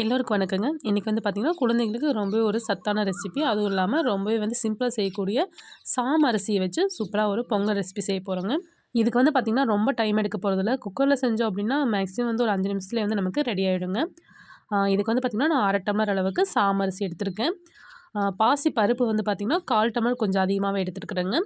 எல்லோருக்கும் வணக்கங்க. இன்றைக்கி வந்து பார்த்திங்கன்னா குழந்தைங்களுக்கு ரொம்பவே ஒரு சத்தான ரெசிபி அதுவும் இல்லாமல் ரொம்பவே வந்து சிம்பிளாக செய்யக்கூடிய சாம் அரிசியை வச்சு சூப்பராக ஒரு பொங்கல் ரெசிபி செய்ய போகிறோங்க இதுக்கு வந்து பார்த்திங்கன்னா ரொம்ப டைம் எடுக்க போகிறதில்ல குக்கரில் செஞ்சோம் அப்படின்னா மேக்ஸிமம் வந்து ஒரு அஞ்சு நிமிஷத்துலேயே வந்து நமக்கு ரெடி ஆகிடுங்க இதுக்கு வந்து பார்த்திங்கன்னா நான் அரை டம்ளர் அளவுக்கு சாம் அரிசி எடுத்திருக்கேன். பாசி பருப்பு வந்து பார்த்திங்கன்னா கால் டம்ளர் கொஞ்சம் அதிகமாகவே எடுத்துருக்குறேங்க.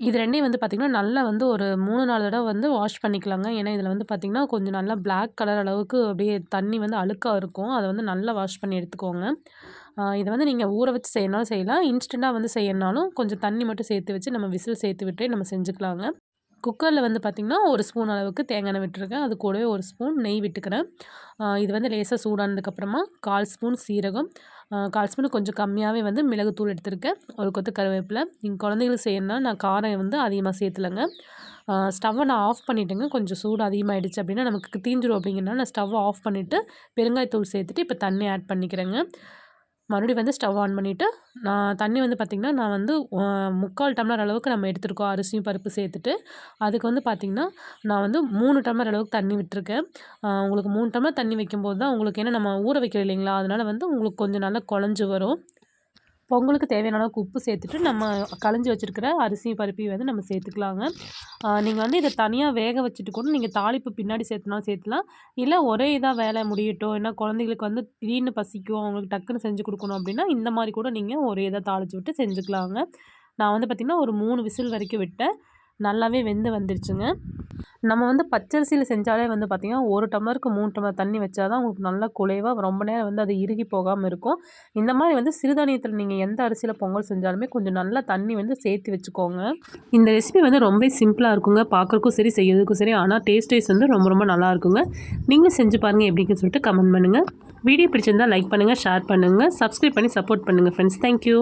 இது ரெண்டையும் வந்து பார்த்திங்கன்னா நல்லா வந்து ஒரு மூணு நாலு தடவை வந்து வாஷ் பண்ணிக்கலாங்க. ஏன்னா இதில் வந்து பார்த்திங்கன்னா கொஞ்சம் நல்லா பிளாக் கலர் அளவுக்கு அப்படியே தண்ணி வந்து அழுக்காக இருக்கும். அதை வந்து நல்லா வாஷ் பண்ணி எடுத்துக்கோங்க. இதை வந்து நீங்கள் ஊற வச்சு செய்யணாலும் செய்யலாம். இன்ஸ்டண்ட்டாக வந்து செய்யணுனாலும் கொஞ்சம் தண்ணி மட்டும் சேர்த்து வச்சு நம்ம விசில் சேர்த்து விட்டே நம்ம செஞ்சுக்கலாங்க. குக்கரில் வந்து பார்த்திங்கன்னா ஒரு ஸ்பூன் அளவுக்கு தேங்காய் எண்ணெய் விட்டுருக்கேன். அது கூடவே ஒரு ஸ்பூன் நெய் விட்டுக்கிறேன். இது வந்து லேசாக சூடானதுக்கப்புறமா கால் ஸ்பூன் சீரகம். கால் ஸ்பூன் கொஞ்சம் கம்மியாகவே வந்து மிளகுத்தூள் எடுத்திருக்கேன். ஒரு கொத்து கருவேப்பிலை. நீங்கள் குழந்தைங்களுக்கு செய்யணும்னா நான் காரம் வந்து அதிகமாக சேர்த்துலங்க. ஸ்டவ்வை நான் ஆஃப் பண்ணிவிட்டேங்க கொஞ்சம் சூடு அதிகமாகிடுச்சு அப்படின்னா நமக்கு தீஞ்சிரும் அப்படிங்கிறனால நான் ஸ்டவ்வை ஆஃப் பண்ணிவிட்டு பெருங்காயத்தூள் சேர்த்துட்டு இப்போ தண்ணி ஆட் பண்ணிக்கிறேங்க. மறுபடியும் வந்து ஸ்டவ் ஆன் பண்ணிவிட்டு நான் தண்ணி வந்து பார்த்திங்கன்னா நான் வந்து முக்கால் டம்ளர் அளவுக்கு நம்ம எடுத்துருக்கோம் அரிசியும் பருப்பு சேர்த்துட்டு. அதுக்கு வந்து பார்த்திங்கன்னா நான் வந்து மூணு டம்ளர் அளவுக்கு தண்ணி விட்டுருக்கேன். உங்களுக்கு மூணு டம்ளர் தண்ணி வைக்கும்போது தான் உங்களுக்கு ஏன்னா நம்ம ஊற வைக்கிறோம் இல்லைங்களா? அதனால் வந்து உங்களுக்கு கொஞ்சம் நல்லா குழஞ்சி வரும். பொங்கலுக்கு தேவையான அளவுக்கு உப்பு சேர்த்துட்டு நம்ம களைஞ்சி வச்சுருக்கிற அரிசி பருப்பையும் வந்து நம்ம சேர்த்துக்கலாங்க. நீங்கள் வந்து இதை தனியாக வேக வச்சுட்டு கூட நீங்கள் தாளிப்பு பின்னாடி சேர்த்துனாலும் சேர்த்துலாம். இல்லை ஒரே இதாக வேலை முடியட்டும். ஏன்னா குழந்தைங்களுக்கு வந்து திடீர்னு பசிக்கும் அவங்களுக்கு டக்குன்னு செஞ்சு கொடுக்கணும் அப்படின்னா இந்த மாதிரி கூட நீங்கள் ஒரே இதாக தாளித்து விட்டு செஞ்சுக்கலாங்க. நான் வந்து பார்த்திங்கன்னா ஒரு மூணு விசில் வரைக்கும் விட்டேன். நல்லாவே வெந்து வந்துருச்சுங்க. நம்ம வந்து பச்சரிசியில் செஞ்சாலே வந்து பார்த்திங்கன்னா ஒரு டம்ளருக்கு மூணு டம்ளர் தண்ணி வச்சா தான் உங்களுக்கு நல்லா குலைவாக ரொம்ப நேரம் வந்து அது இறுகி போகாமல் இருக்கும். இந்த மாதிரி வந்து சிறுதானியத்தில் நீங்கள் எந்த அரிசியில் பொங்கல் செஞ்சாலுமே கொஞ்சம் நல்லா தண்ணி வந்து சேர்த்து வச்சுக்கோங்க. இந்த ரெசிபி வந்து ரொம்ப சிம்பிளாக இருக்குங்க. பார்க்குறக்கும் சரி செய்யறதுக்கும் சரி ஆனால் டேஸ்ட் வைஸ் வந்து ரொம்ப ரொம்ப நல்லா இருக்குங்க. நீங்களும் செஞ்சு பாருங்கள் எப்படின்னு சொல்லிட்டு கமெண்ட் பண்ணுங்கள் வீடியோ பிடிச்சிருந்தால் லைக் பண்ணுங்கள் ஷேர் பண்ணுங்கள் சப்ஸ்கிரைப் பண்ணி சப்போர்ட் பண்ணுங்கள் ஃப்ரெண்ட்ஸ் தேங்க்யூ